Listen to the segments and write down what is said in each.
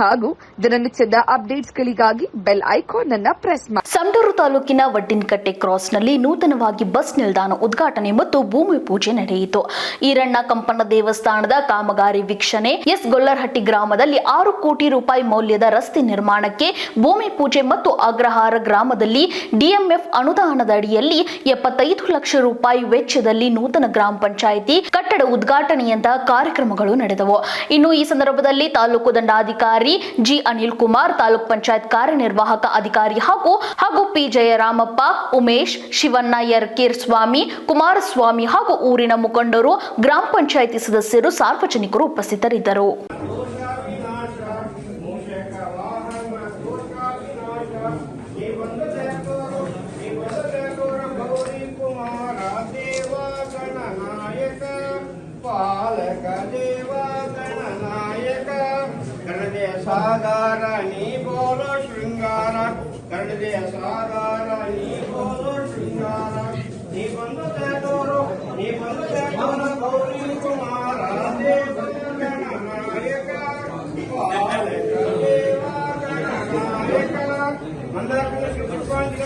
ಹಾಗೂ ದಿನನಿತ್ಯದ ಅಪ್ಡೇಟ್ಸ್ಗಳಿಗಾಗಿ ಬೆಲ್ ಐಕಾನ್ ಅನ್ನು ಪ್ರೆಸ್ ಮಾಡಿ ಸಂಡೂರು ತಾಲೂಕಿನ ವಡ್ಡಿನಕಟ್ಟೆ ಕ್ರಾಸ್ನಲ್ಲಿ ನೂತನವಾಗಿ ಬಸ್ ನಿಲ್ದಾಣ ಉದ್ಘಾಟನೆ ಮತ್ತು ಭೂಮಿ ಪೂಜೆ ನಡೆಯಿತು. ಈರಣ್ಣ ಕಂಪನ ದೇವಸ್ಥಾನದ ಕಾಮಗಾರಿ ವೀಕ್ಷಣೆ, ಎಸ್ ಗೊಲ್ಲರಹಟ್ಟಿ ಗ್ರಾಮದಲ್ಲಿ ಆರು ಕೋಟಿ ರೂಪಾಯಿ ಮೌಲ್ಯದ ರಸ್ತೆ ನಿರ್ಮಾಣಕ್ಕೆ ಭೂಮಿ ಪೂಜೆ ಮತ್ತು ಅಗ್ರಹಾರ ಗ್ರಾಮದಲ್ಲಿ ಡಿಎಂಎಫ್ ಅನುದಾನದ ಅಡಿಯಲ್ಲಿ ಎಪ್ಪತ್ತೈದು ಲಕ್ಷ ರೂಪಾಯಿ ವೆಚ್ಚದಲ್ಲಿ ನೂತನ ಗ್ರಾಮ ಪಂಚಾಯಿತಿ ಕಟ್ಟಡ ಉದ್ಘಾಟನೆಯಂತಹ ಕಾರ್ಯಕ್ರಮಗಳು ನಡೆದವು. ಇನ್ನು ಈ ಸಂದರ್ಭದಲ್ಲಿ ತಾಲೂಕು ದಂಡಾಧಿಕಾರಿ ಜಿ ಅನಿಲ್ ಕುಮಾರ್, ತಾಲೂಕ್ ಪಂಚಾಯತ್ ಕಾರ್ಯನಿರ್ವಾಹಕ ಅಧಿಕಾರಿ ಹಾಗೂ ಹಾಗೂ ಪಿ ಜಯರಾಮಪ್ಪ, ಉಮೇಶ್ ಶಿವಣ್ಣ ಯರ್ಕೀರ್ ಸ್ವಾಮಿ ಕುಮಾರಸ್ವಾಮಿ ಹಾಗೂ ಊರಿನ ಮುಖಂಡರು, ಗ್ರಾಮ ಪಂಚಾಯಿತಿ ಸದಸ್ಯರು, ಸಾರ್ವಜನಿಕರು ಉಪಸ್ಥಿತರಿದ್ದರು. ಸಾಗಾರ ನೀ ಬೋಲೋ ಶೃಂಗಾರ ಕನ್ನಡ ಸಾಗಾರ ನೀ ಬೋಲೋ ಶೃಂಗಾರ ನೀ ಬಂದು ತೋರು ನೀ ಬಂದು ತೋರು ಗೌರಿ ಕುಮಾರ ದೇವ ಗಣನಾಯಕ ಪಾಲಕ ದೇವ ಗಣನಾಯಕ ಮಂದಾರ ಸುಬ್ರಹ್ಮಣ್ಯ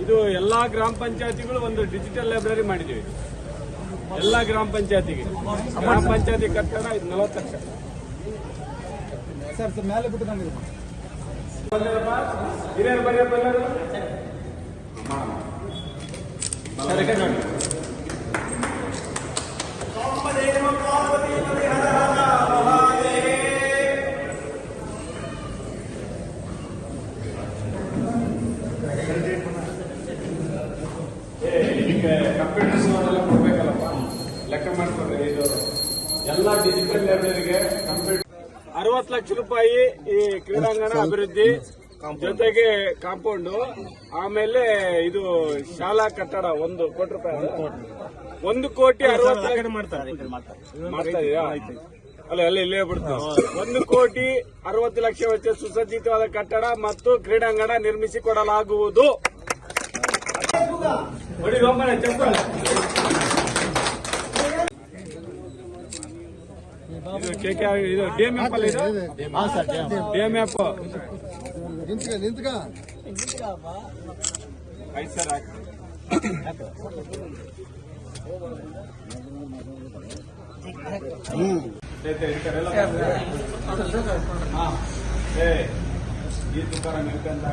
ಇದು ಎಲ್ಲಾ ಗ್ರಾಮ ಪಂಚಾಯತಿಗಳು ಒಂದು ಡಿಜಿಟಲ್ ಲೈಬ್ರರಿ ಮಾಡಿದ್ದೀವಿ. ಎಲ್ಲ ಗ್ರಾಮ ಪಂಚಾಯತಿಗೆ. ಗ್ರಾಮ ಪಂಚಾಯತಿ ಕಟ್ಟಡ ಇದು ನಲವತ್ತು ಲಕ್ಷ. ಸರ್ ಸರ್ ಮೇಲೆ ಬಿಟ್ಟು ನಮಗೆ ಹಿರಿಯರು ಬಂದರು. ಎಲ್ಲರೂ. ಇದಕ್ಕೆ ಕಂಪ್ಯೂಟರ್ಸ್ ಅವರೆಲ್ಲ ಕೊಡ್ಬೇಕಲ್ಲಪ್ಪ. ಲೆಕ್ಕ ಮಾಡ್ಕೊಂಡ್ರೆ ಇದು. ಎಲ್ಲ ಡಿಜಿಟಲ್ ಲೈಬ್ರರಿಗೆ ಕಂಪ್ಯೂಟರ್ ಅರವತ್ತು ಲಕ್ಷ ರೂಪಾಯಿ ಈ ಕ್ರೀಡಾಂಗಣ ಅಭಿವೃದ್ಧಿ ಜೊತೆಗೆ ಕಾಂಪೌಂಡ್ ಆಮೇಲೆ ಇದು ಶಾಲಾ ಕಟ್ಟಡ ಒಂದು ಕೋಟಿ ರೂಪಾಯಿ ಒಂದು ಕೋಟಿ ಅರವತ್ತು ಲಕ್ಷ ಮಾಡ್ತಾ? ಅಲ್ಲ ಅಲ್ಲ ಇಲ್ಲೇ ಒಂದು ಕೋಟಿ ಅರವತ್ತು ಲಕ್ಷ ವೆಚ್ಚ ಸುಸಜ್ಜಿತವಾದ ಕಟ್ಟಡ ಮತ್ತು ಕ್ರೀಡಾಂಗಣ ನಿರ್ಮಿಸಿ ಕೊಡಲಾಗುವುದು ನೋಡಿ ರೋಮನ ಚಪ್ಪಾಳೆ. ಇದು KKR ಇದು DMF ಅಲ್ಲ ಇದು DMF ನಿಂತ್ಕ ನಿಂತ್ಕ ಐದು ಸರ್ ಹಾಕಿ ಆಯ್ತು, ಈ ಕಡೆ ಎಲ್ಲ ಹಾ. ಏ, ಈ ತುಕಾರಾಮ್ ಇರ್ಕಂತ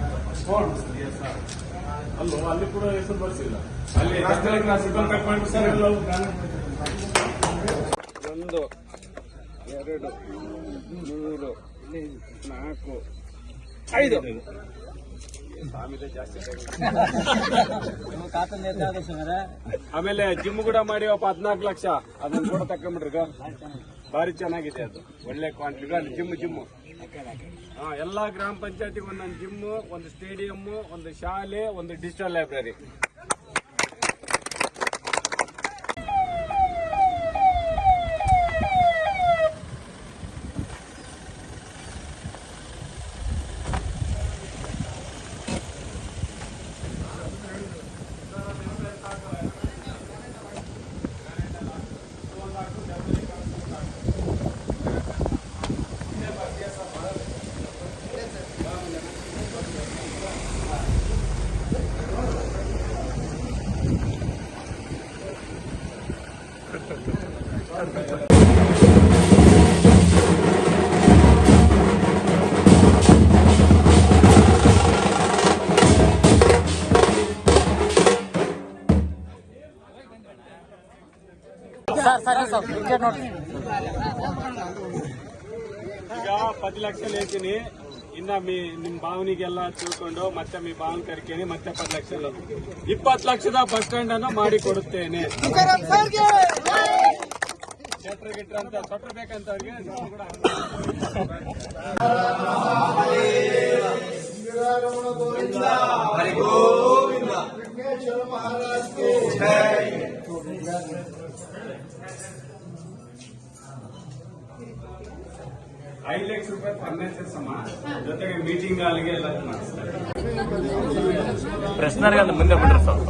ಫೋನ್ ಎಸ್ ಸರ್ ಅಲ್ಲೋ ಅಲ್ಲಿ ಕೂಡ ಹೆಸರು ಬರ್ಸಿಲ್ಲ. ಅಲ್ಲಿ ಒಂದು ಎರಡು ಮೂರು ನಾಲ್ಕು ಐದು. ಆಮೇಲೆ ಜಿಮ್ ಕೂಡ ಮಾಡಿ ಒಬ್ಬ ಹದಿನಾಲ್ಕು ಲಕ್ಷ. ಅದನ್ನ ಕೂಡ ತಕೊಂಡ್ಬಿಡ್ರಿ ಭಾರಿ ಚೆನ್ನಾಗಿದೆ ಅದು. ಒಳ್ಳೆ ಕ್ವಾಂಟಿಟಿ ಅಲ್ಲಿ ಜಿಮ್ ಜಿಮ್. ಎಲ್ಲಾ ಗ್ರಾಮ ಪಂಚಾಯತಿಗೆ ಒಂದೊಂದು ಜಿಮ್ ಒಂದು ಸ್ಟೇಡಿಯಂ ಒಂದು ಶಾಲೆ, ಒಂದು ಡಿಜಿಟಲ್ ಲೈಬ್ರರಿ ಈಗ ಪತ್ತು ಲಕ್ಷ ಹೇಳ್ತೀನಿ. ಇನ್ನ ಮೀ ನಿಮ್ ಭಾವನಿಗೆಲ್ಲ ತಿಳ್ಕೊಂಡು ಮತ್ತೆ ಮೀ ಭಾವನ್ ಕರ್ಕೇನಿ ಮತ್ತೆ ಪತ್ತು ಲಕ್ಷ ಇಪ್ಪತ್ತು ಲಕ್ಷದ ಬಸ್ ಸ್ಟ್ಯಾಂಡ್ ಅನ್ನು ಮಾಡಿ ಕೊಡುತ್ತೇನೆ. ಕ್ಷೇತ್ರ ಗಿಟ್ರ್ ಅಂತ ಬೇಕಂತ ಅವ್ರಿಗೆ ಐದು ಲಕ್ಷ ರೂಪಾಯಿ ಫರ್ನಿಚರ್ ಸಮ ಜೊತೆಗೆ ಮೀಟಿಂಗ್ ಹಾಲ್ಗೆ ಎಲ್ಲ ಮಾಡಿಸ್ತಾರೆ. ಪ್ರಶ್ನರ್ಗೆ ಮುಂದೆ ಬಿಡ್ರಿ ಸ್ವಲ್ಪ.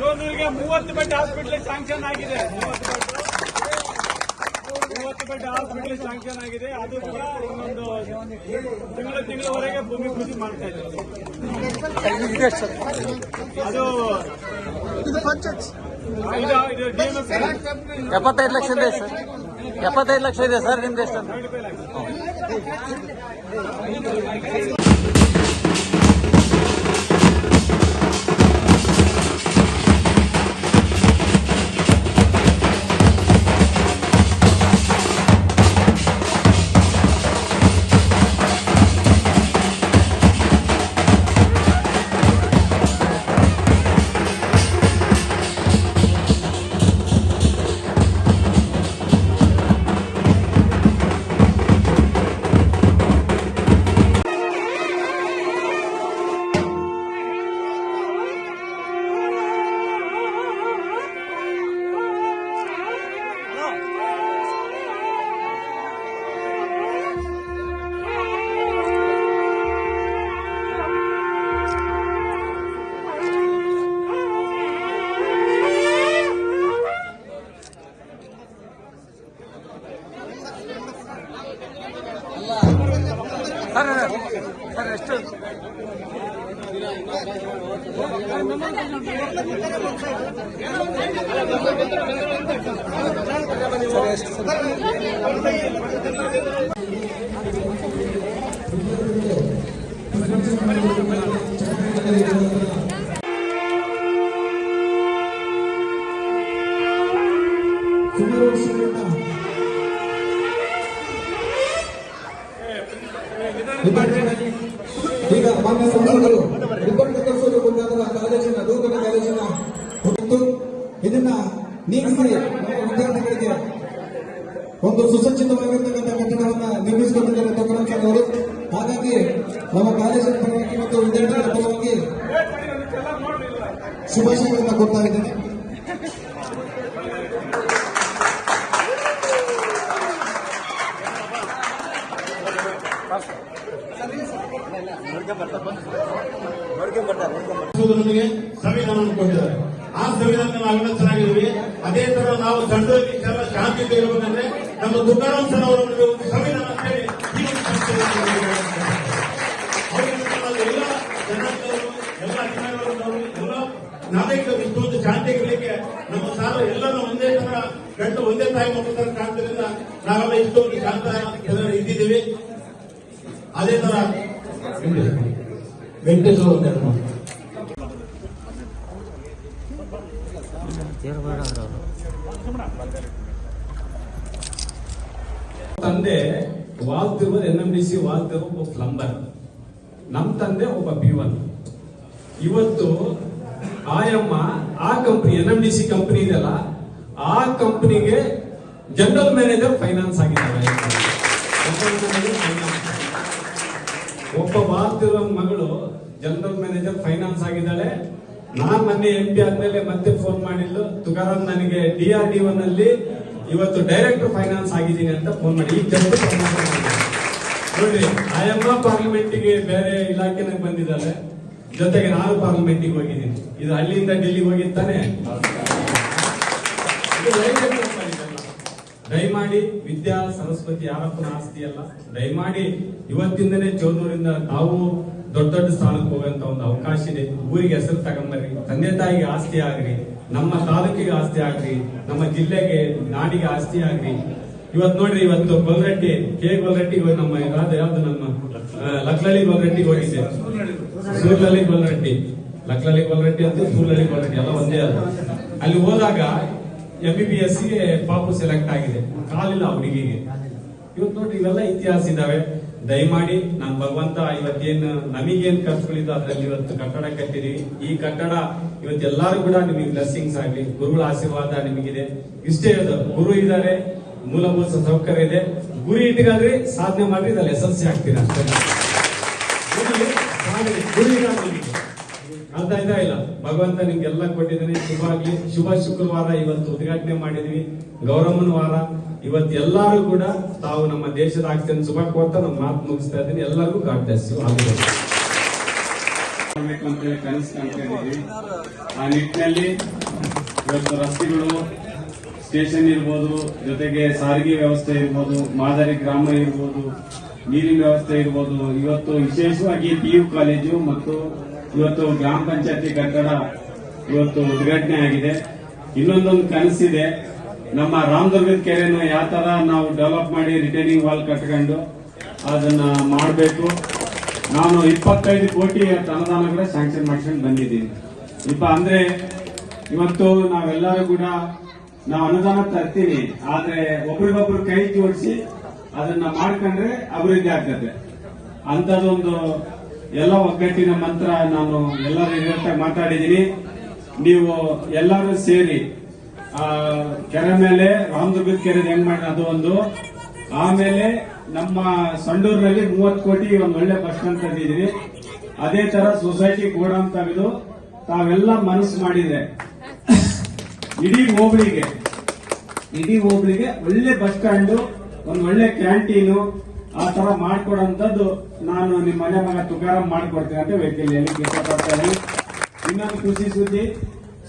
ಚೋನೂರಿಗೆ ಮೂವತ್ತು ಬೆಡ್ ಹಾಸ್ಪಿಟಲ್ ಸ್ಯಾಂಕ್ಷನ್ ಆಗಿದೆ. ಮೂವತ್ತು ಬೆಡ್ ಹಾಸ್ಪಿಟಲ್ ಸ್ಯಾಂಕ್ಷನ್ ಆಗಿದೆ. ಅದು ಕೂಡ ಇನ್ನೊಂದು ತಿಂಗಳು ತಿಂಗಳವರೆಗೆ ಭೂಮಿ ಪೂಜೆ ಮಾಡ್ತಾ ಇದ್ದಾರೆ. ಅದು ಎಪ್ಪತ್ತೈದು ಲಕ್ಷ ಇದೆ ಸರ್. ಎಪ್ಪತ್ತೈದು ಲಕ್ಷ ಇದೆ ಸರ್ ನಿಮ್ದು ಎಷ್ಟು ಈಗ ಹಾಗಾಗಿ ನಮ್ಮ ಕಾಲೇಜಿನ ಪರವಾಗಿ ಮತ್ತು ವಿದ್ಯಾರ್ಥಿಗಳ ಪರವಾಗಿ ಶುಭಾಶಯಗಳನ್ನು ಕೊಡ್ತಾ ಇದ್ದೇನೆ. ಆ ಸಂವಿಧಾನ ನಾವೆಲ್ಲ ಚೆನ್ನಾಗಿದ್ದೀವಿ. ಅದೇ ತರ ನಾವು ತಂಡದಲ್ಲಿ ಶಾಂತಿಯಿಂದ ಇರಬೇಕಂದ್ರೆ ನಮ್ಮ ದುರ್ಗಾರಾಮ್ ಸರ್ ಅವರು ಸಂವಿಧಾನ ನಾಗರಿಕರು ಇಷ್ಟೊಂದು ಶಾಂತಿಗಿರ್ಲಿಕ್ಕೆ ನಮ್ಮ ಸಾಲ ಎಲ್ಲರೂ ಒಂದೇ ತರ ಗಂಟು ಒಂದೇ ತಾಯಿ ಮಕ್ಕಳ ತರ ಕಾಣ್ತದ್ರಿಂದ ನಾವೆಲ್ಲ ಇಷ್ಟೊಂದು ಶಾಂತ ಜನರು ಇದ್ದಿದ್ದೀವಿ. ಅದೇ ತರ ವೆಂಕಟೇಶ್ವರ. ತಂದೆ ವಾಲ್ತಿರುವ ಎನ್ ಎಂ ಡಿ ಸಿ ವಾಲ್ತಿರುವ ಒಬ್ಬ ಪ್ಲಂಬರ್ ನಮ್ಮ ತಂದೆ ಒಬ್ಬ ಬಿ ಒನ್ ಇವತ್ತು ಆಯಮ್ಮ, ಆ company N M D C company ಇದೆಯಲ್ಲ, ಆ ಕಂಪನಿಗೆ ಜನರಲ್ ಮ್ಯಾನೇಜರ್ ಫೈನಾನ್ಸ್ ಆಗಿದ್ದಾರೆ. ಒಬ್ಬ ಭಾರತೀಯ ಮಗಳು ಜನರಲ್ ಮ್ಯಾನೇಜರ್ ಫೈನಾನ್ಸ್ ಆಗಿದ್ದಾಳೆ. ನಾನ್ ಮೊನ್ನೆ ಎಂ ಪಿ ಆದ್ಮೇಲೆ ಮತ್ತೆ ಫೋನ್ ಮಾಡಿದ್ದು ತುಕಾರಾಮ್ ನನಗೆ ಡಿ ಆರ್ ಡಿ ಒನ್ ಅಲ್ಲಿ ಇವತ್ತು ಡೈರೆಕ್ಟರ್ ಫೈನಾನ್ಸ್ ಆಗಿದ್ದೀನಿ ಅಂತ ಫೋನ್ ಮಾಡಿ. ಈ ಜಸ್ಟ್ ನೋಡಿ ಆಯಮ್ಮ ಪಾರ್ಲಿಮೆಂಟ್ಗೆ ಬೇರೆ ಇಲಾಖೆನಾಗ ಬಂದಿದ್ದಾರೆ. ಜೊತೆಗೆ ನಾನು ಪಾರ್ಲಿಮೆಂಟಿಗೆ ಹೋಗಿದ್ದೀನಿ. ಇದು ಅಲ್ಲಿಂದ ಡೆಲ್ಲಿಗೆ ಹೋಗಿರ್ತಾನೆ. ದಯಮಾಡಿ ವಿದ್ಯಾ ಸರಸ್ವತಿ ಯಾರಪ್ಪನ ಆಸ್ತಿ ಅಲ್ಲ ದಯಮಾಡಿ ಇವತ್ತಿಂದನೇ ಚೋರ್ನೂರಿಂದ ತಾವು ದೊಡ್ಡ ದೊಡ್ಡ ಸ್ಥಾನಕ್ಕೆ ಹೋಗುವಂತ ಒಂದು ಅವಕಾಶ ಇದೆ. ಊರಿಗೆ ಹೆಸರು ತಗೊಂಬರ್ರಿ. ತಂದೆ ತಾಯಿಗೆ ಆಸ್ತಿ ಆಗ್ರಿ. ನಮ್ಮ ತಾಲೂಕಿಗೆ ಆಸ್ತಿ ಆಗ್ರಿ. ನಮ್ಮ ಜಿಲ್ಲೆಗೆ ನಾಡಿಗೆ ಆಸ್ತಿ ಆಗ್ರಿ. ಇವತ್ತು ನೋಡ್ರಿ ಇವತ್ತು ಬಲ್ರಟ್ಟಿ ಕೆ ಇವಾಗ ನಮ್ಮ ಯಾವ್ದು ಯಾವ್ದು ನಮ್ಮ ಆ, ಲಕ್ಲಳ್ಳಿ ಗೊಲ್ರಟ್ಟಿಗೆ ಹೋಗಿದ್ದೆ. ಸೂರ್ಲಳ್ಳಿ ಗೊಲ್ರಟ್ಟಿ ಲಕ್ಲಲಿ ಗೊಲ್ರಟ್ಟಿ ಅಂತ ಸೂರ್ಲಳ್ಳಿ ಗೊಲ್ರಟ್ಟಿ ಎಲ್ಲ ಒಂದೇ ಅಲ್ಲ. ಅಲ್ಲಿ ಹೋದಾಗ ಎಂ ಬಿ ಬಿ ಎಸ್ಗೆ ಪಾಪು ಸೆಲೆಕ್ಟ್ ಆಗಿದೆ. ಕಾಲಿಲ್ಲ ಹುಡುಗಿಗೆ. ಇವತ್ತು ನೋಡ್ರಿ, ಇವೆಲ್ಲ ಇತಿಹಾಸ ಇದಾವೆ. ದಯಮಾಡಿ, ನಾನ್ ಭಗವಂತ, ಇವತ್ತೇನು, ನಮಗೇನ್ ಖರ್ಚುಗಳಿದ್ದು ಅದ್ರಲ್ಲಿ ಇವತ್ತು ಕಟ್ಟಡ ಕಟ್ಟಿದೀವಿ. ಈ ಕಟ್ಟಡ ಇವತ್ತು ಎಲ್ಲಾರು ಕೂಡ ನಿಮಗೆ ಬ್ಲೆಸ್ಸಿಂಗ್ಸ್ ಆಗ್ಲಿ, ಗುರುಗಳ ಆಶೀರ್ವಾದ ನಿಮಗಿದೆ. ಇಷ್ಟೇ ಅದು ಗುರು ಇದ್ದಾರೆ, ಮೂಲಭೂತ ಸೌಕರ್ಯ ಇದೆ. ಗುರಿ ಇಟ್ಕೊಂಡ್ರಿ ಸಾಧನೆ ಮಾಡ್ರಿ, ಇದ್ರಲ್ಲಿ ಯಶಸ್ವಿ ಆಗ್ತೀರಾ? ಅಷ್ಟೇ ಗುರಿ ಸಾಧನೆ, ಗುರಿ ಇಲ್ಲ ನಿಮಗೆ. ಅರ್ಥ ಇದ್ದ ಇಲ್ಲ? ಭಗವಂತ ನಿಮ್ಗೆಲ್ಲ ಕೊಟ್ಟಿದ್ದಾನೆ. ಶುಭ ಆಗ್ಲಿ. ಶುಭ ಶುಕ್ರವಾರ ಇವತ್ತು ಉದ್ಘಾಟನೆ ಮಾಡಿದ್ವಿ. ಗೌರಮ್ಮನ ವಾರ. ಇವತ್ತು ಎಲ್ಲರೂ ಕೂಡ ತಾವು ನಮ್ಮ ದೇಶದ ಆಗ್ತೇನೆ ಶುಭ ಕೊಡ್ತಾ ನಮ್ಮ ಮಾತು ಮುಗಿಸ್ತಾ ಇದ್ದೀನಿ. ಎಲ್ಲರಿಗೂ ಗಾಡ್ ಅಂತ ಹೇಳಿ ಕನಸು ಆ ನಿಟ್ಟಿನಲ್ಲಿ ಇವತ್ತು ರಸ್ತೆಗಳು, ಸ್ಟೇಷನ್ ಇರ್ಬೋದು, ಜೊತೆಗೆ ಸಾರಿಗೆ ವ್ಯವಸ್ಥೆ ಇರ್ಬೋದು, ಮಾದರಿ ಗ್ರಾಮ ಇರ್ಬೋದು, ನೀರಿನ ವ್ಯವಸ್ಥೆ ಇರ್ಬೋದು. ಇವತ್ತು ವಿಶೇಷವಾಗಿ ಪಿ ಯು ಕಾಲೇಜು ಮತ್ತು ಇವತ್ತು ಗ್ರಾಮ ಪಂಚಾಯತಿ ಕಟ್ಟಡ ಇವತ್ತು ಉದ್ಘಾಟನೆ ಆಗಿದೆ. ಇನ್ನೊಂದೊಂದು ಕನಸಿದೆ. ನಮ್ಮ ರಾಮದುರ್ಗದ ಕೆರೆನ ಯಾವ ತರ ನಾವು ಡೆವಲಪ್ ಮಾಡಿ ರಿಟೈನಿಂಗ್ ವಾಲ್ ಕಟ್ಕೊಂಡು ಅದನ್ನ ಮಾಡಬೇಕು. ನಾನು ಇಪ್ಪತ್ತೈದು ಕೋಟಿ ಅನುದಾನ ಕೂಡ ಸ್ಯಾಂಕ್ಷನ್ ಮಾಡ್ಕೊಂಡು ಬಂದಿದ್ದೀನಿ. ಇಪ್ಪ ಅಂದ್ರೆ ಇವತ್ತು ನಾವೆಲ್ಲರೂ ಕೂಡ ನಾವು ಅನುದಾನ ತರ್ತೀವಿ. ಆದ್ರೆ ಒಬ್ರಿಗೊಬ್ರು ಕೈ ಜೋಡಿಸಿ ಅದನ್ನ ಮಾಡ್ಕೊಂಡ್ರೆ ಅಭಿವೃದ್ಧಿ ಆಗ್ತದೆ. ಅಂತದೊಂದು ಎಲ್ಲ ಒಗ್ಗಟ್ಟಿನ ಮಂತ್ರ ನಾನು ಎಲ್ಲರೂ ಇರತ್ತ ಮಾತಾಡಿದ್ದೀನಿ. ನೀವು ಎಲ್ಲರೂ ಸೇರಿ, ಆ, ಕೆರೆ ಮೇಲೆ, ರಾಮದುರ್ಗದ ಕೆರೆ ಹೆಂಗ್ ಮಾಡಿ ಅದು ಒಂದು. ಆಮೇಲೆ ನಮ್ಮ ಸಂಡೂರಿನಲ್ಲಿ ಮೂವತ್ತು ಕೋಟಿ ಒಂದು ಒಳ್ಳೆ ಬಸ್ ಸ್ಟ್ಯಾಂಡ್ ತಂದಿದ್ದೀವಿ. ಅದೇ ತರ ಸೊಸೈಟಿ ಕೂಡ ಅಂತ ಇದು ತಾವೆಲ್ಲ ಮನಸ್ಸು ಮಾಡಿದ್ರೆ. ಇಡೀ ಹೋಬಳಿಗೆ ಇಡೀ ಹೋಬಳಿಗೆ ಒಳ್ಳೆ ಬಸ್ ಸ್ಟ್ಯಾಂಡು, ಒಂದು ಒಳ್ಳೆ ಕ್ಯಾಂಟೀನು ಆ ತರ ಮಾಡ್ಕೊಡೋಂಥದ್ದು ನಾನು ನಿಮ್ಮ ಮನೆ ಮಗ ತುಕಾರಾಮ್ ಮಾಡ್ಕೊಡ್ತೀನಿ ಅಂತ ಹೇಳಿಕ್ಕೆ ಇಷ್ಟಪಡ್ತಾ ಇನ್ನೊಂದು ಖುಷಿ ಸುದ್ದಿ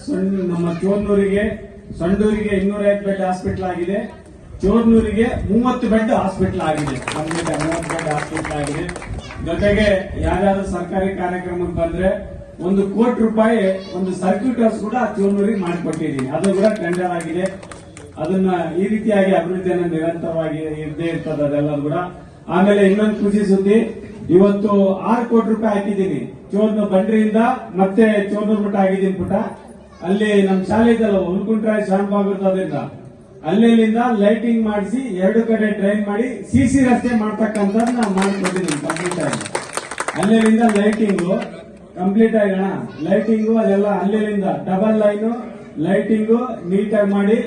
ಸಣ್ಣ- ನಮ್ಮ ಚೋರ್ನೂರಿಗೆ ಸಂಡೂರಿಗೆ ಇನ್ನೂರೈವತ್ತು ಬೆಡ್ ಹಾಸ್ಪಿಟಲ್ ಆಗಿದೆ. ಚೋರ್ನೂರಿಗೆ ಮೂವತ್ತು ಬೆಡ್ ಹಾಸ್ಪಿಟಲ್ ಆಗಿದೆ. ಕಂಪ್ಲೀಟ್ ಮೂವತ್ತು ಬೆಡ್ ಹಾಸ್ಪಿಟಲ್ ಆಗಿದೆ. ಜೊತೆಗೆ ಯಾವ್ಯಾವ್ದು ಸರ್ಕಾರಿ ಕಾರ್ಯಕ್ರಮಕ್ಕೆ ಬಂದ್ರೆ ಒಂದು ಕೋಟಿ ರೂಪಾಯಿ ಒಂದು ಸರ್ಕ್ಯೂಟ್ ಕೂಡ ಚೋರ್ನೂರಿಗೆ ಮಾಡಿಕೊಟ್ಟಿದ್ದೀನಿ. ಅದು ಕೂಡ ಟೆಂಡರ್ ಆಗಿದೆ. ಅದನ್ನ ಈ ರೀತಿಯಾಗಿ ಅಭಿವೃದ್ಧಿಯನ್ನು ನಿರಂತರವಾಗಿ ಇದ್ದೇ ಇರ್ತದೆ ಅದೆಲ್ಲ ಕೂಡ. ಆಮೇಲೆ ಇನ್ನೊಂದು ಖುಷಿ ಸುದ್ದಿ. ಇವತ್ತು ಆರು ಕೋಟಿ ರೂಪಾಯಿ ಹಾಕಿದ್ದೀನಿ. ಚೋರ್ನ ಬಂಡ್ರಿಯಿಂದ ಮತ್ತೆ ಚೋರ್ನೂರ್ ಮಠ ಆಗಿದ್ದೀನಿ ಪುಟ. ಅಲ್ಲಿ ನಮ್ಮ ಶಾಲೆ ಇದಲ್ಲ ಬಾಗಬೇಕು ಅದರಿಂದ ಅಲ್ಲಿಂದ ಲೈಟಿಂಗ್ ಮಾಡಿಸಿ ಎರಡು ಕಡೆ ಟ್ರೈನ್ ಮಾಡಿ ಸಿಸಿ ರಸ್ತೆ ಮಾಡ್ತಕ್ಕಂಥದ್ದು ನಾವು ಮಾಡಿಕೊಟ್ಟಿದ್ದೀವಿ ಕಂಪ್ಲೀಟ್ ಆಗಿ ಅಲ್ಲಿಂದ ಲೈಟಿಂಗು ಕಂಪ್ಲೀಟ್ ಆಗೋಣ ಲೈಟಿಂಗು ಅದೆಲ್ಲ ಅಲ್ಲಿಂದ ಡಬಲ್ ಲೈನು ಲೈಟಿಂಗು ನೀಟಾಗಿ ಮಾಡಿ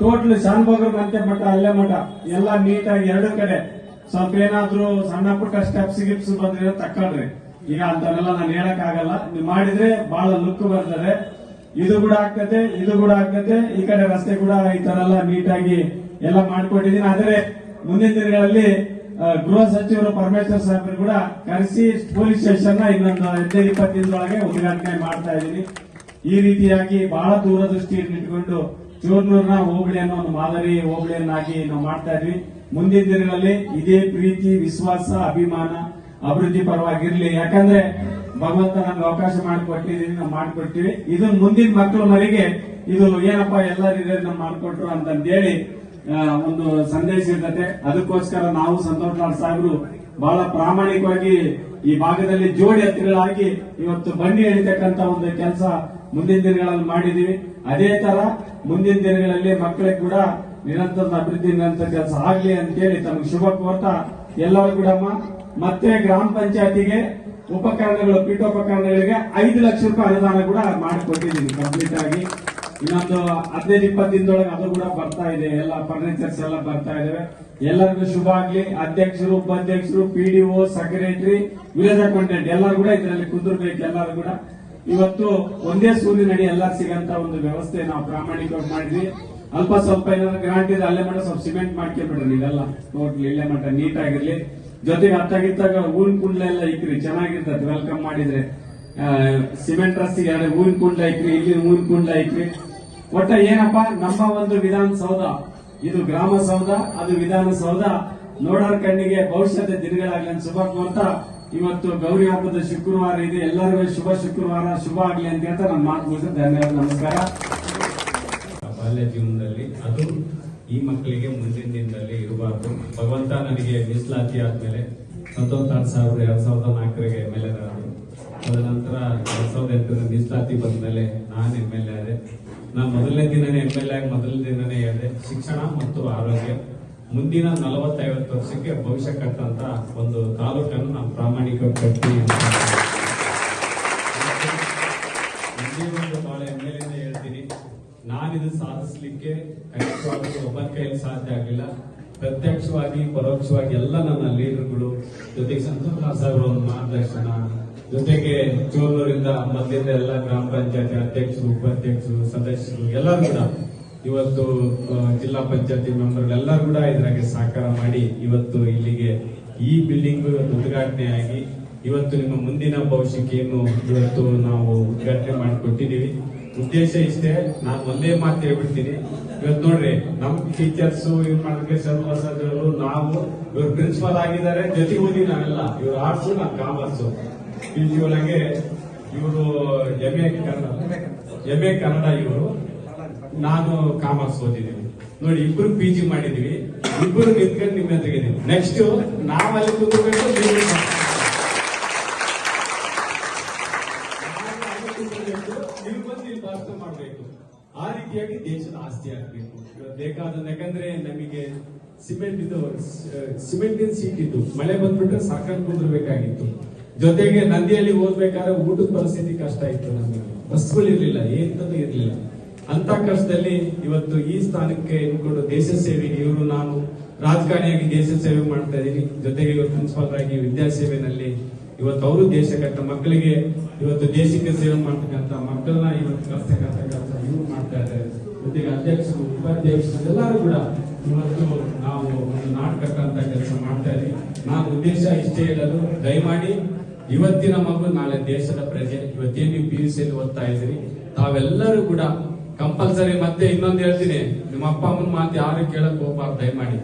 ಟೋಟಲ್ ಶಾನ್ಭೋಗ್ರ ಮಂತೆ ಮಠ, ಅಲ್ಲೇ ಮಠ. ಎಲ್ಲ ನೀಟಾಗಿ ಎರಡು ಕಡೆ. ಸ್ವಲ್ಪ ಏನಾದ್ರೂ ಸಣ್ಣ ಪುಟ್ಟ ಸ್ಟೆಪ್ಸ್ ಗಿಪ್ಸ್ ಬಂದ್ರೆ ತಕ್ಕೊಳ್ರಿ. ಈಗ ಅಂತವೆಲ್ಲ ನಾನು ಹೇಳಕ್ ಆಗಲ್ಲ ನೀವು ಮಾಡಿದ್ರೆ ಬಹಳ ಲುಕ್ ಬರ್ತದೆ. ಇದು ಕೂಡ ಆಗ್ತದೆ, ಇದು ಕೂಡ ಆಗ್ತದೆ. ಈ ಕಡೆ ರಸ್ತೆ ಕೂಡ ಈ ತರ ಎಲ್ಲ ನೀಟಾಗಿ ಎಲ್ಲ ಮಾಡ್ಕೊಟ್ಟಿದ್ದೀನಿ ಆದ್ರೆ ಮುಂದಿನ ದಿನಗಳಲ್ಲಿ ಗೃಹ ಸಚಿವರು ಪರಮೇಶ್ವರ್ ಸಾಹೇಬರು ಕೂಡ ಕರೆಸಿ ಪೊಲೀಸ್ ಸ್ಟೇಷನ್ ಇನ್ನೊಂದು ಹದಿನೈದು, ಇಪ್ಪತ್ತು ದಿನದೊಳಗೆ ಉದ್ಘಾಟನೆ ಮಾಡ್ತಾ ಇದ್ದೀನಿ. ಈ ರೀತಿಯಾಗಿ ಬಹಳ ದೂರದೃಷ್ಟಿಯನ್ನು ಇಟ್ಕೊಂಡು ಚೂರ್ನೂರ್ನ ಹೋಬಳಿಯನ್ನು ಒಂದು ಮಾದರಿ ಹೋಬಳಿಯನ್ನಾಗಿ ನಾವು ಮಾಡ್ತಾ ಇದ್ವಿ. ಮುಂದಿನ ದಿನಗಳಲ್ಲಿ ಇದೇ ಪ್ರೀತಿ, ವಿಶ್ವಾಸ, ಅಭಿಮಾನ, ಅಭಿವೃದ್ಧಿ ಪರವಾಗಿರ್ಲಿ. ಯಾಕಂದ್ರೆ ಭಗವಂತ ನಮ್ಗೆ ಅವಕಾಶ ಮಾಡಿಕೊಟ್ಟಿದ್ದೀನಿ ನಾವು ಮಾಡಿಕೊಡ್ತೀವಿ. ಇದು ಮುಂದಿನ ಮಕ್ಕಳ ಮರಿಗೆ ಇದು ಏನಪ್ಪ ಎಲ್ಲರೂ ನಾವು ಮಾಡಿಕೊಟ್ರು ಅಂತಂದೇಳಿ ಒಂದು ಸಂದೇಶ ಇರ್ತದೆ ಅದಕ್ಕೋಸ್ಕರ ನಾವು ಸಂತೋಷ್ ಲಾಲ್ ಸಾಹೇಬರು ಬಹಳ ಪ್ರಾಮಾಣಿಕವಾಗಿ ಈ ಭಾಗದಲ್ಲಿ ಜೋಡಿ ಹತ್ತಿರಗಳಾಗಿ ಇವತ್ತು ಬನ್ನಿ ಎಳಿತಕ್ಕಂತ ಒಂದು ಕೆಲಸ ಮುಂದಿನ ದಿನಗಳಲ್ಲಿ ಮಾಡಿದೀವಿ. ಅದೇ ತರ ಮುಂದಿನ ದಿನಗಳಲ್ಲಿ ಮಕ್ಕಳಿಗೆ ಕೂಡ ನಿರಂತರ ಅಭಿವೃದ್ಧಿ ನಿರಂತರ ಕೆಲಸ ಆಗ್ಲಿ ಅಂತೇಳಿ ತಮಗೆ ಶುಭ ಕೋರ್ತಾ ಎಲ್ಲರೂ ಕೂಡ ಮತ್ತೆ ಗ್ರಾಮ ಪಂಚಾಯತಿಗೆ ಉಪಕರಣಗಳು, ಪೀಠೋಪಕರಣಗಳಿಗೆ ಐದು ಲಕ್ಷ ರೂಪಾಯಿ ಅನುದಾನ ಕೂಡ ಮಾಡಿಕೊಟ್ಟಿದ್ದೀನಿ ಕಂಪ್ಲೀಟ್ ಆಗಿ. ಇನ್ನೊಂದು ಹದಿನೈದು, ಇಪ್ಪತ್ತು ದಿನದೊಳಗೆ ಅದು ಕೂಡ ಬರ್ತಾ ಇದೆ. ಎಲ್ಲ ಫರ್ನಿಚರ್ಸ್ ಎಲ್ಲ ಬರ್ತಾ ಇದಾವೆ. ಎಲ್ಲರಿಗೂ ಶುಭ ಆಗ್ಲಿ. ಅಧ್ಯಕ್ಷರು, ಉಪಾಧ್ಯಕ್ಷರು ಪಿಡಿಒ ಸೆಕ್ರೆಟರಿ ವಿಲೇಜ್ ಅಕೌಂಟೆಂಟ್ ಎಲ್ಲರೂ ಕೂಡ ಇದರಲ್ಲಿ ಕುಂದಿರ್ಬೇಕು ಎಲ್ಲರೂ ಕೂಡ. ಇವತ್ತು ಒಂದೇ ಸೂರಿನಡಿ ಎಲ್ಲ ಸಿಗಂತ ಒಂದು ವ್ಯವಸ್ಥೆ ನಾವು ಪ್ರಾಮಾಣಿಕವಾಗಿ ಮಾಡಿದ್ವಿ. ಅಲ್ಪ ಸ್ವಲ್ಪ ಏನಾದ್ರು ಗ್ರಾಂಟ್ ಇದೆ ಅಲ್ಲೇ ಮಟ್ಟ ಸ್ವಲ್ಪ ಸಿಮೆಂಟ್ ಮಾಡ್ಕೊಂಡ್ಬಿಡ್ರಿ ನೀವೆಲ್ಲ. ಟೋಟ್ಲಿ ಇಲ್ಲೇ ಮಟ್ಟ ನೀಟ್ ಆಗಿರ್ಲಿ ಜೊತೆಗೆ ಹತ್ತಾಗಿದ್ದಾಗ ಹೂವಿನ ಕುಂಡ್ಲ ಎಲ್ಲ ಇಕ್ರಿ, ಚೆನ್ನಾಗಿರ್ತದೆ. ವೆಲ್ಕಮ್ ಮಾಡಿದ್ರೆ. ಸಿಮೆಂಟ್ ರಸ್ತೆಗೆ ಯಾರು ಹೂವಿನ ಕುಂಡ್ಲ ಇಕ್ರಿ ಇಲ್ಲಿ ಹೂವಿನ ಕುಂಡ್ಲ ಇಕ್ರಿ. ಒಟ್ಟ ಏನಪ್ಪಾ, ನಮ್ಮ ಒಂದು ವಿಧಾನಸೌಧ, ಇದು ಗ್ರಾಮ ಸೌಧ ಅದು ವಿಧಾನಸೌಧ. ನೋಡೋರ್ ಕಣ್ಣಿಗೆ ಭವಿಷ್ಯದ ದಿನಗಳಾಗ್ಲಿ ಅಂತ ಶುಭ ಕೋರ್ತಾ. ಇವತ್ತು ಗೌರಿ ಹಬ್ಬದ ಶುಕ್ರವಾರ ಇದೆ. ಎಲ್ಲರಿಗೂ ಶುಭ ಶುಕ್ರವಾರ, ಶುಭ ಆಗ್ಲಿ ಅಂತ ಹೇಳ್ತಾ ನನ್ನ ಮಾತು ಮುಗಿಸ್ ಧನ್ಯವಾದ, ನಮಸ್ಕಾರ. ಬಾಲ್ಯ ಜೀವನದಲ್ಲಿ. ಅದು ಈ ಮಕ್ಕಳಿಗೆ ಮುಂದಿನ ದಿನದಲ್ಲಿ ಇರಬಾರ್ದು. ಭಗವಂತ ನನಗೆ ಮೀಸಲಾತಿ ಆದ್ಮೇಲೆ ಹತ್ತೊಂಬತ್ತಾರು ಸಾವಿರದ ಎರಡ್ ಸಾವಿರದ ನಾಲ್ಕರಿಗೆ ಎಂ ಎಲ್ ಎ ತದನಂತರ ಎರಡ್ ಸಾವಿರದ ಎಂಟರ ಮೀಸಲಾತಿ ಬಂದ್ಮೇಲೆ ನಾನು ಎಂ ಎಲ್ ಎ ಆದೆ. ನಾನು ಮೊದಲನೇ ದಿನನೇ ಎಂ ಎಲ್ ಎ ಆಗಿ ಮೊದಲನೇ ದಿನನೇ ಹೇಳಿದೆ ಶಿಕ್ಷಣ ಮತ್ತು ಆರೋಗ್ಯ. ಮುಂದಿನ ನಲವತ್ತೈವತ್ತು ವರ್ಷಕ್ಕೆ ಭವಿಷ್ಯ ಕಟ್ಟಂತ ಒಂದು ತಾಲೂಕನ್ನು ನಾವು ಪ್ರಾಮಾಣಿಕವಾಗಿ ಕಟ್ತೀನಿ ಅಂತ ಒಂದೇ ಒಂದು ಬಹಳ ಹೆಮ್ಮೆಯಿಂದ ಹೇಳ್ತೀನಿ ನಾನಿದು ಸಾಧಿಸ್ಲಿಕ್ಕೆ ಖಂಡಿತವಾಗ್ಲೂ ಒಬ್ಬನ ಕೈಯಲ್ಲಿ ಸಾಧ್ಯ ಆಗಲಿಲ್ಲ ಪ್ರತ್ಯಕ್ಷವಾಗಿ, ಪರೋಕ್ಷವಾಗಿ ಎಲ್ಲ ನನ್ನ ಲೀಡರ್ಗಳು ಜೊತೆಗೆ ಸಂತೋಷ್ ಸಾಹೇಬ್ರ ಒಂದು ಮಾರ್ಗದರ್ಶನ, ಜೊತೆಗೆ ಚೋಲೂರಿಂದ ಮಧ್ಯದ ಎಲ್ಲ ಗ್ರಾಮ ಪಂಚಾಯತಿ ಅಧ್ಯಕ್ಷರು, ಉಪಾಧ್ಯಕ್ಷರು, ಸದಸ್ಯರು ಎಲ್ಲರೂ ಕೂಡ ಇವತ್ತು ಜಿಲ್ಲಾ ಪಂಚಾಯತಿ ಮೆಂಬರ್ ಎಲ್ಲರೂ ಕೂಡ ಇದರಾಗೆ ಸಹಕಾರ ಮಾಡಿ ಇವತ್ತು ಇಲ್ಲಿಗೆ ಈ ಬಿಲ್ಡಿಂಗ್ ಇವತ್ತು ಉದ್ಘಾಟನೆ ಆಗಿ ಇವತ್ತು ನಿಮ್ಮ ಮುಂದಿನ ಭವಿಷ್ಯಕ್ಕೆ ಏನು ಇವತ್ತು ನಾವು ಉದ್ಘಾಟನೆ ಮಾಡಿಕೊಟ್ಟಿದ್ದೀವಿ. ಉದ್ದೇಶ ಇಷ್ಟೇ, ನಾನು ಒಂದೇ ಮಾತು ಹೇಳ್ಬಿಡ್ತೀನಿ. ಇವತ್ತು ನೋಡ್ರಿ, ನಮ್ ಟೀಚರ್ಸ್ ಇವ್ರು ಮಾಡಿದ್ರೆ ಸರ್ವಸದರು ನಾವು ಇವ್ರ ಪ್ರಿನ್ಸಿಪಲ್ ಆಗಿದ್ದಾರೆ ಜೊತೆ ಓದಿ ನಾವೆಲ್ಲ. ಇವ್ರು ಆರ್ಟ್ಸು ನಾನು ಕಾಮರ್ಸ್ ಒಳಗೆ ಇವರು M A Kannada M A Kannada ಇವರು. ನಾನು ಕಾಮರ್ಸ್ ಓದಿದ್ದೀನಿ. ನೋಡಿ, ಇಬ್ರು ಪಿ ಜಿ ಮಾಡಿದೀವಿ. ಇಬ್ರು ನಿಂತ್ಕೊಂಡು ನಿಮ್ಮ ಎದುರಿಗಿದ್ದೀವಿ ನೆಕ್ಸ್ಟ್ ನಾವಲ್ಲಿ ಕೂತ್ಬೇಕು ನೀವು ಇಲ್ಲಿ ನೀವು ಬಂದು ಇಲ್ಲಿ ಭಾಷಣ ಮಾಡಬೇಕು ಆ ರೀತಿಯಾಗಿ ದೇಶದ ಆಸ್ತಿ ಆಗಬೇಕು ಬೇಕಾದ ಯಾಕಂದ್ರೆ ನಮಗೆ ಸಿಮೆಂಟ್ ಇದು ಸಿಮೆಂಟಿನ ಸೀಟ್ ಇತ್ತು. ಮಳೆ ಬಂದ್ಬಿಟ್ರೆ ಸಾಕಷ್ಟು ಕುಂದಿರ್ಬೇಕಾಗಿತ್ತು. ಜೊತೆಗೆ ನದಿಯಲ್ಲಿ ಓದ್ಬೇಕಾದ್ರೆ ಊಟದ ಪರಿಸ್ಥಿತಿ ಕಷ್ಟ ಇತ್ತು ನಮಗೆ. ಬಸ್ಗಳು ಇರ್ಲಿಲ್ಲ ಏನಂತೂ ಇರ್ಲಿಲ್ಲ. ಅಂತ ಕಷ್ಟದಲ್ಲಿ ಇವತ್ತು ಈ ಸ್ಥಾನಕ್ಕೆ ಇಟ್ಕೊಂಡು ದೇಶ ಸೇವೆಗೆ ಇವರು ನಾನು ರಾಜಕಾರಣಿಯಾಗಿ ದೇಶ ಸೇವೆ ಮಾಡ್ತಾ ಇದ್ದೀನಿ. ಜೊತೆಗೆ ಇವತ್ತು ಪ್ರಿನ್ಸಿಪಾಲ್ ಆಗಿ ವಿದ್ಯಾಸೇವೆನಲ್ಲಿ ಇವತ್ತು ಅವರು ದೇಶ ಕಟ್ಟ ಮಕ್ಕಳಿಗೆ ಇವತ್ತು ದೇಶಕ್ಕೆ ಸೇವೆ ಮಾಡ್ತಕ್ಕಂಥ ಮಕ್ಕಳನ್ನ ಇವತ್ತು ಕಲ್ತಕ್ಕಂಥ ಕೆಲಸ ಇವರು ಮಾಡ್ತಾ ಇದ್ದಾರೆ. ಜೊತೆಗೆ ಅಧ್ಯಕ್ಷರು, ಉಪಾಧ್ಯಕ್ಷರು ಎಲ್ಲರೂ ಕೂಡ ಇವತ್ತು ನಾವು ಒಂದು ನಾಟಕಕ್ಕಂತ ಕೆಲಸ ಮಾಡ್ತಾ ಇದ್ದೀವಿ. ನಾನು ಉದ್ದೇಶ ಇಷ್ಟೇ ಇರೋದು, ದಯಮಾಡಿ ಇವತ್ತಿನ ಮಗು ನಾಳೆ ದೇಶದ ಪ್ರಜೆ. ಇವತ್ತೇ ನೀವು ಪಿ ಯು ಸಿಯಲ್ಲಿ ಓದ್ತಾ ಇದ್ದೀರಿ? ತಾವೆಲ್ಲರೂ ಕೂಡ ಕಂಪಲ್ಸರಿ ಮತ್ತೆ ಇನ್ನೊಂದು ಹೇಳ್ತೀನಿ. ನಿಮ್ಮ ಅಪ್ಪ, ಅಮ್ಮನ ಮಾತು ಯಾರು ಕೇಳಕ್ ಹೋಗ್ಬಾರ್ದು, ದಯಮಾಡಿ.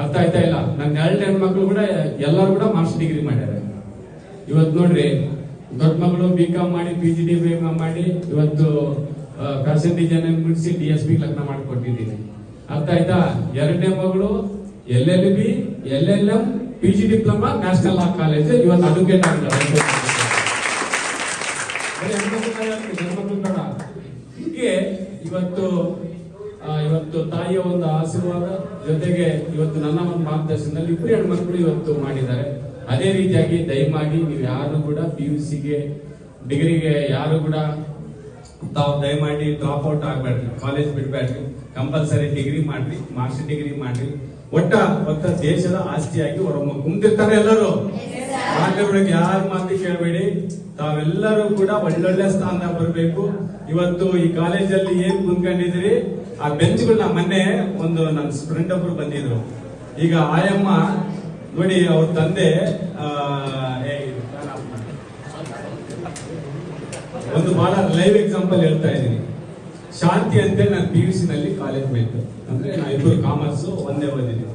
ಅರ್ಥ ಆಯ್ತಾ ಇಲ್ಲ? ನನ್ನ ಎರಡು ಹೆಣ್ಮಕ್ಳು ಕೂಡ ಎಲ್ಲರೂ ಕೂಡ ಮಾಸ್ಟರ್ ಡಿಗ್ರಿ ಮಾಡ್ಯಾರ. ಇವತ್ತು ನೋಡ್ರಿ, ದೊಡ್ಡ ಮಗಳು ಬಿ ಕಾಮ್ ಮಾಡಿ ಪಿ ಜಿ ಡಿ ಬಿ ಮಾಡಿ, ಇವತ್ತು ಫ್ಯಾಷನ್ ಡಿಸೈನ್ ಮುಗಿಸಿ ಡಿ ಎಸ್ ಪಿ ಲಗ್ನ ಮಾಡಿಕೊಟ್ಟಿದ್ದೀನಿ. ಅರ್ಥ ಆಯ್ತಾ? ಎರಡನೇ ಮಗಳು L L B L L M P G diploma national law college ಇವತ್ತು ಅಡ್ವೊಕೇಟ್ ಆಗಿದ್ದಾರೆ. ಹೀಗೆ ಇವತ್ತು ಇವತ್ತು ತಾಯಿಯ ಒಂದು ಆಶೀರ್ವಾದ, ಜೊತೆಗೆ ಇವತ್ತು ನನ್ನ ಒಂದು ಮಾರ್ಗದರ್ಶನದಲ್ಲಿ ಇಬ್ಬರು ಹೆಣ್ಮಕ್ಳು ಇವತ್ತು ಮಾಡಿದ್ದಾರೆ. ಅದೇ ರೀತಿಯಾಗಿ ದಯಮಾಗಿ ನೀವು ಯಾರು ಕೂಡ ಪಿ ಯು ಸಿಗೆ ಡಿಗ್ರಿಗೆ ಯಾರು ಕೂಡ ತಾವು ದಯಮಾಡಿ ಡ್ರಾಪ್ ಔಟ್ ಆಗ್ಬೇಡ್ರಿ ಕಾಲೇಜ್ ಬಿಡ್ಬೇಡ್ರಿ ಕಂಪಲ್ಸರಿ ಡಿಗ್ರಿ ಮಾಡ್ರಿ ಮಾಸ್ಟರ್ ಡಿಗ್ರಿ ಮಾಡ್ರಿ. ಒಟ್ಟ ಒಟ್ಟ ದೇಶದ ಆಸ್ತಿಯಾಗಿ ಹೊರಮ್ಮ ಕುಂತಿರ್ತಾರೆ ಎಲ್ಲರೂ. ಮಾತಾಡೋಕೆ ಯಾರ ಮಾತು ಕೇಳಬೇಡಿ. ತಾವೆಲ್ಲರೂ ಕೂಡ ಒಳ್ಳೊಳ್ಳೆ ಸ್ಥಾನ ಬರಬೇಕು. ಇವತ್ತು ಈ ಕಾಲೇಜಲ್ಲಿ ಏನ್ ಕುಂತ್ಕೊಂಡಿದ್ರಿ ಆ ಬೆಂಚ್ಗಳನ್ನ ಮೊನ್ನೆ ಒಂದು ನನ್ನ ಫ್ರೆಂಡ್ ಒಬ್ರು ಬಂದಿದ್ರು. ಈಗ ಆಯಮ್ಮ ನೋಡಿ ಅವ್ರ ತಂದೆ ಆ, ಒಂದು ಬಹಳ ಲೈವ್ ಎಕ್ಸಾಂಪಲ್ ಹೇಳ್ತಾ ಇದ್ದೀನಿ. ಶಾಂತಿ ಅಂತೇಳಿ ನಾನು ಪಿ ಯು ಸಿ ನಲ್ಲಿ ಕಾಲೇಜ್ ಮೇಟ್ ಅಂದ್ರೆ ನಾ ಇಬ್ಬರು ಕಾಮರ್ಸ್ ಒಂದೇ ಓದಿದ್ದೀನಿ.